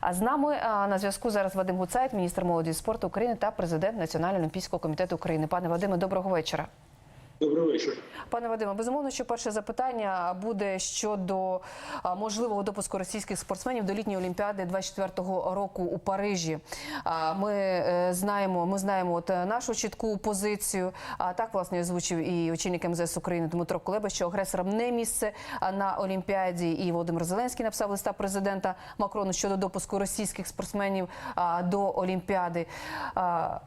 А з нами на зв'язку зараз Вадим Гуцайт, міністр молоді і спорту України та президент Національного олімпійського комітету України. Пане Вадиме, доброго вечора. Добрий вечір. Пане Вадиме, безумовно, що перше запитання буде щодо можливого допуску російських спортсменів до літньої олімпіади 24-го року у Парижі. Ми е, знаємо, ми знаємо от е, нашу чітку позицію. А так власне озвучив і очільник МЗС України Дмитро Кулеба, що агресорам не місце на Олімпіаді. І Володимир Зеленський написав листа президента Макрону щодо допуску російських спортсменів до Олімпіади.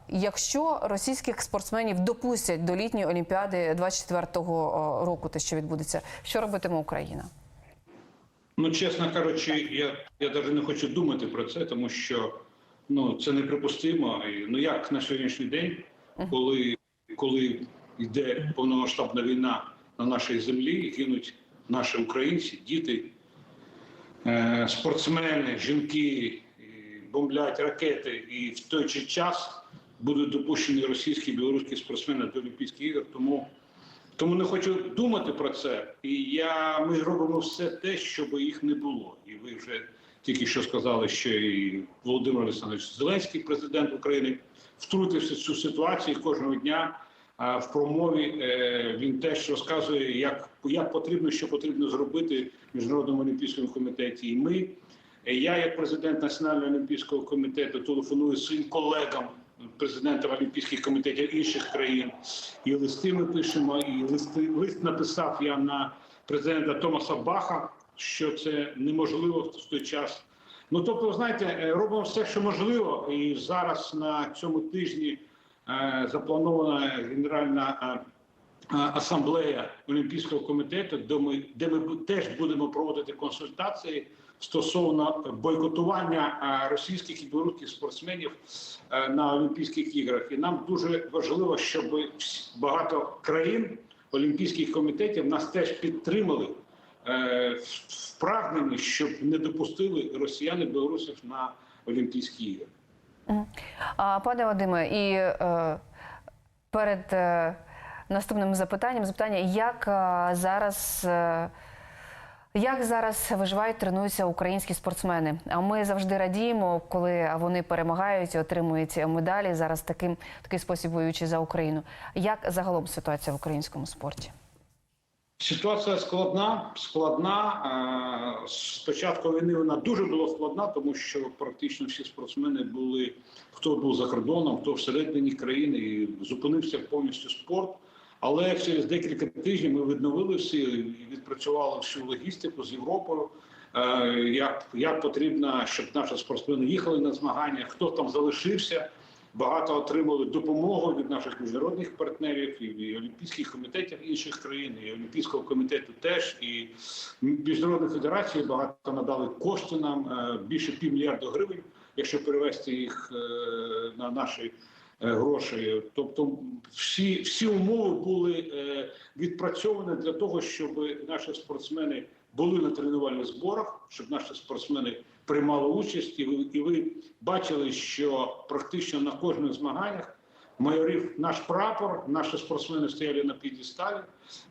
Якщо російських спортсменів допустять до літньої Олімпіади 24-го року, те, що відбудеться, що робитиме Україна? Ну, чесно кажучи, я, я навіть не хочу думати про це, тому що ну, це неприпустимо. І, Ну як на сьогоднішній день, коли, коли йде повномасштабна війна на нашій землі, і гинуть наші українці, діти, е, спортсмени, жінки, бомблять ракети, і в той же час будуть допущені російські і білоруські спортсмени до Олімпійських ігор. Тому тому не хочу думати про це. І я, ми робимо все те, щоб їх не було. І ви вже тільки що сказали, що і Володимир Олександрович Зеленський, президент України, втрутився в цю ситуацію кожного дня. А в промові е, він теж розказує, як, як потрібно, що потрібно зробити міжнародному олімпійському комітеті. І ми, я, як президент Національного олімпійського комітету, телефоную своїм колегам президентам олімпійських комітетів інших країн. І листи ми пишемо, і листи лист написав я на президента Томаса Баха, що це неможливо в той час. Ну тобто, знаєте, е, робимо все, що можливо, і зараз на цьому тижні е, запланована генеральна. Е, Асамблея Олімпійського комітету, де ми де ми теж будемо проводити консультації стосовно бойкотування російських і білоруських спортсменів на Олімпійських іграх. І нам дуже важливо, щоб багато країн олімпійських комітетів нас теж підтримали е, в прагненні, щоб не допустили росіян і білорусів на Олімпійські ігри. Пане Вадиме, і е, перед е, наступним запитанням запитання, як е, зараз. Е, як зараз виживають, тренуються українські спортсмени? А ми завжди радіємо, коли вони перемагають, отримують медалі. Зараз таким такий спосіб воюючи за Україну. Як загалом ситуація в українському спорті? Ситуація складна, складна. З початку війни вона дуже була складна, тому що практично всі спортсмени були хто був за кордоном, хто всередині країни і зупинився повністю спорт. Але через декілька тижнів ми відновили всі і відпрацювали всю логістику з Європою. Як як потрібно, щоб наші спортсмени їхали на змагання, хто там залишився. Багато отримали допомогу від наших міжнародних партнерів і олімпійських комітетів інших країн, і олімпійського комітету теж і міжнародної федерації багато надали кошти нам більше півмільярда гривень, якщо перевести їх на наші гроші. Тобто, всі всі умови були відпрацьовані для того, щоб наші спортсмени були на тренувальних зборах, щоб наші спортсмени приймали участь, і ви, і ви бачили, що практично на кожних змаганнях майорів наш прапор, наші спортсмени стояли на підісталі.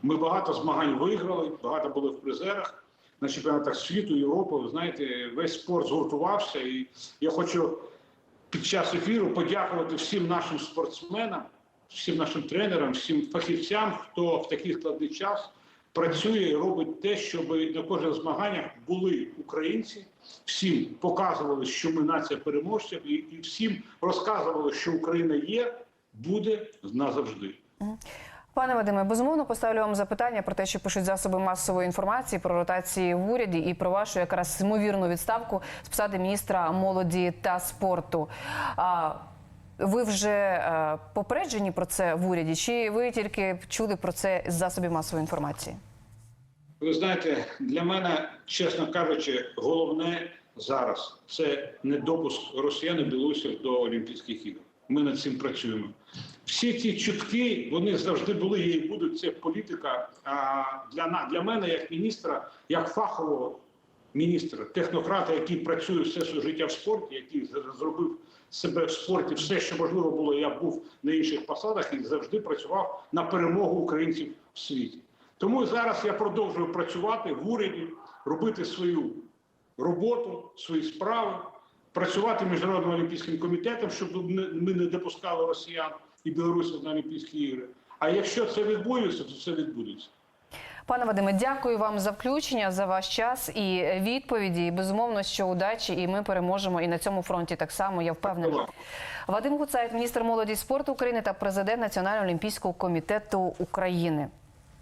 Ми багато змагань виграли, багато були в призерах на чемпіонатах світу, Європи. Ви знаєте, весь спорт згуртувався. І я хочу під час ефіру подякувати всім нашим спортсменам, всім нашим тренерам, всім фахівцям, хто в такий складний час працює і робить те, щоб на кожних змаганнях були українці, всім показували, що ми нація переможців, і, і всім розказували, що Україна є, буде назавжди. Пане Вадиме, безумовно поставлю вам запитання про те, що пишуть засоби масової інформації про ротації в уряді і про вашу якраз ймовірну відставку з посади міністра молоді та спорту. А ви вже е, попереджені про це в уряді? Чи ви тільки чули про це з засобів масової інформації? Ви знаєте, для мене, чесно кажучи, головне зараз це не допуск росіян і білорусів до Олімпійських ігор. Ми над цим працюємо. Всі ці чутки вони завжди були і будуть. Це політика. Для для мене, як міністра, як фахового міністра, технократа, який працює все своє життя в спорті, який зробив себе в спорті, все, що можливо було. Я був на інших посадах і завжди працював на перемогу українців в світі. Тому зараз я продовжую працювати в уряді, робити свою роботу, свої справи. Працювати міжнародним олімпійським комітетом, щоб ми не допускали росіян і білорусів на Олімпійські ігри. А якщо це відбудеться, то це відбудеться. Пане Вадиме, дякую вам за включення, за ваш час і відповіді. І безумовно, що удачі, і ми переможемо. І на цьому фронті так само я впевнена. Вадим Гуцайт, міністр молоді і спорту України та президент Національного олімпійського комітету України.